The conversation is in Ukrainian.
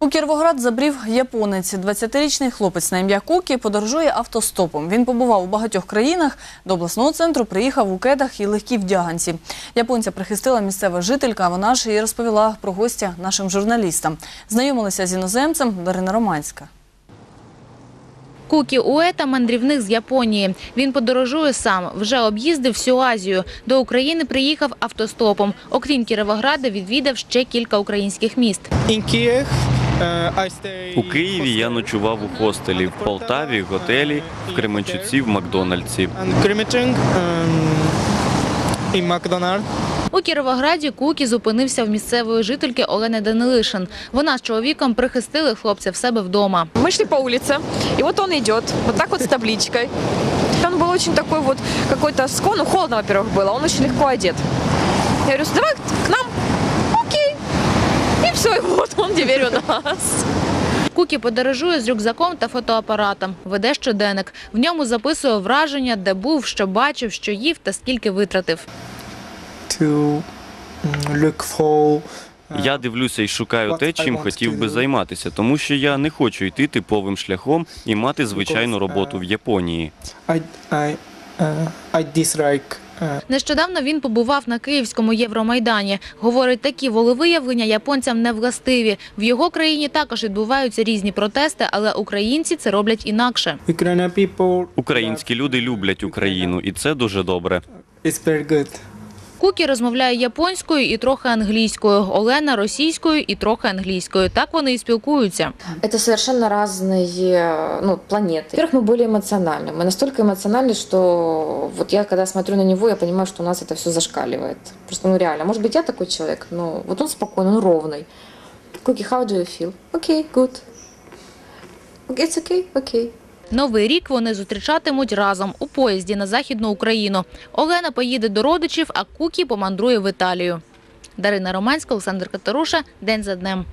У Кіровоград забрів японець. 20-річний хлопець на ім'я Кукі подорожує автостопом. Він побував у багатьох країнах. До обласного центру приїхав у кедах і легкій вдяганці. Японця прихистила місцева жителька. Вона ж і розповіла про гостя нашим журналістам. Знайомилися з іноземцем Дарина Романська. Кукі Уета – мандрівник з Японії. Він подорожує сам, вже об'їздив всю Азію. До України приїхав автостопом. Окрім Кіровограда, відвідав ще кілька українських міст. In Kiev, У Києві я ночував у хостелі, в Полтаві, готелі, в Кременчуці, в Макдональдсі. and Kremenchuk, um, in McDonald's. У Кіровограді Кукі зупинився в місцевої жительки Олени Данилишин. Вона з чоловіком прихистили хлопця в себе вдома. Мы шли по улице, и вот он идет, вот так вот с табличкой. Он был очень такой вот какой-то скон, ну холодно, во-первых, было, он очень легко одет. Я говорю, давай к нам, окей. все, вот он теперь у нас. Кукі подорожує з рюкзаком та фотоапаратом. Веде щоденник. В ньому записує враження, де був, що бачив, що їв та скільки витратив. to look for. uh, Я дивлюся і шукаю те, чим хотів би займатися, тому що я не хочу йти типовим шляхом і мати звичайну роботу в Японії. I I uh, I dislike. Uh, Нещодавно він побував на київському Євромайдані. Говорить, такі волевиявлення японцям не властиві. В його країні також відбуваються різні протести, але українці це роблять інакше. Українські люди люблять Україну, і це дуже добре. It's very good. Кукі розмовляє японською і трохи англійською. Олена російською і трохи англійською. Так вони і спілкуються. Это совершенно разные ну, планеты. Во-первых, мы более эмоциональны. Мы настолько эмоциональны, что вот я когда смотрю на него, я понимаю, что у нас это все зашкаливает. Просто ну реально. Может быть, я такой человек, но вот он спокойный, он ровный. Куки, how do you feel? Okay, good. It's okay, okay. Новий рік вони зустрічатимуть разом у поїзді на західну Україну. Олена поїде до родичів, а Кукі помандрує в Італію. Дарина Романська, Олександр Катаруша. День за днем.